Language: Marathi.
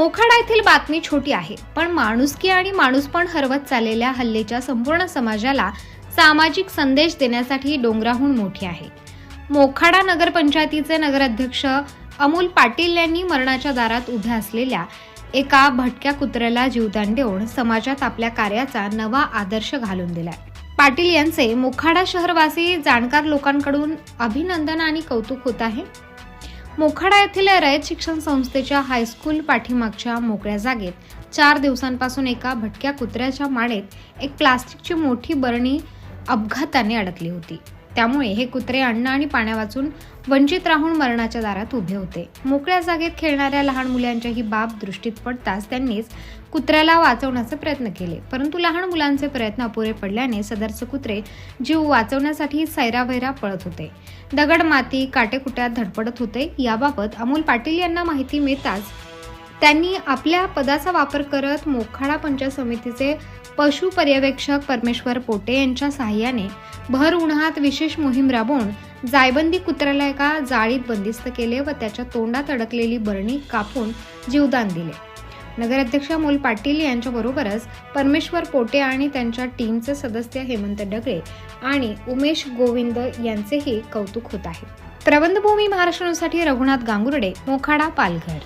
मोखाडा येथील बातमी छोटी आहे पण माणुसकी आणि माणूसपण हरवत चाललेल्या हल्लेच्या संपूर्ण समाजाला सामाजिक संदेश देण्यासाठी डोंगराहून मोठी आहे. मोखाडा नगरपंचायतीचे नगराध्यक्ष अमोल पाटील यांनी मरणाच्या दारात उभ्या असलेल्या एका भटक्या कुत्र्याला जीवदान देऊन समाजात आपल्या कार्याचा नवा आदर्श घालून दिलाय. पाटील यांचे मोखाडा शहरवासी जाणकार लोकांकडून अभिनंदन आणि कौतुक होत आहे. मोखाडा येथील रयत शिक्षण संस्थेच्या हायस्कूल पाठीमागच्या मोकळ्या जागेत चार दिवसांपासून एका भटक्या कुत्र्याच्या माळेत एक प्लास्टिकची मोठी बरणी अपघाताने अडकली होती. त्यामुळे हे कुत्रे अन्न आणि पाण्या वाचून वंचित राहून मरणाच्या दारात उभे होते. मोकळ्या जागेत खेळणाऱ्या लहान मुलांच्या ही बाब दृष्टीत पडताच त्यांनीच कुत्र्याला वाचवण्याचे प्रयत्न केले. परंतु लहान मुलांचे प्रयत्न अपुरे पडल्याने सदरचे कुत्रे जीव वाचवण्यासाठी सैरावैरा पळत होते. दगड माती काटेकुट्यात धडपडत होते. याबाबत अमोल पाटील यांना माहिती मिळताच त्यांनी आपल्या पदाचा वापर करत मोखाडा पंचायत समितीचे पशु पर्यवेक्षक परमेश्वर पोटे यांच्या सहाय्याने भर उन्हात विशेष मोहीम राबवून जायबंदी कुत्र्याला एका जाळीत बंदिस्त केले व त्याच्या तोंडात अडकलेली बरणी कापून जीवदान दिले. नगराध्यक्ष अमोल पाटील यांच्याबरोबरच परमेश्वर पोटे आणि त्यांच्या टीमचे सदस्य हेमंत डगळे आणि उमेश गोविंद यांचेही कौतुक होत आहे. प्रबंधभूमी महाराष्ट्रासाठी रघुनाथ गांगुर्डे मोखाडा पालघर.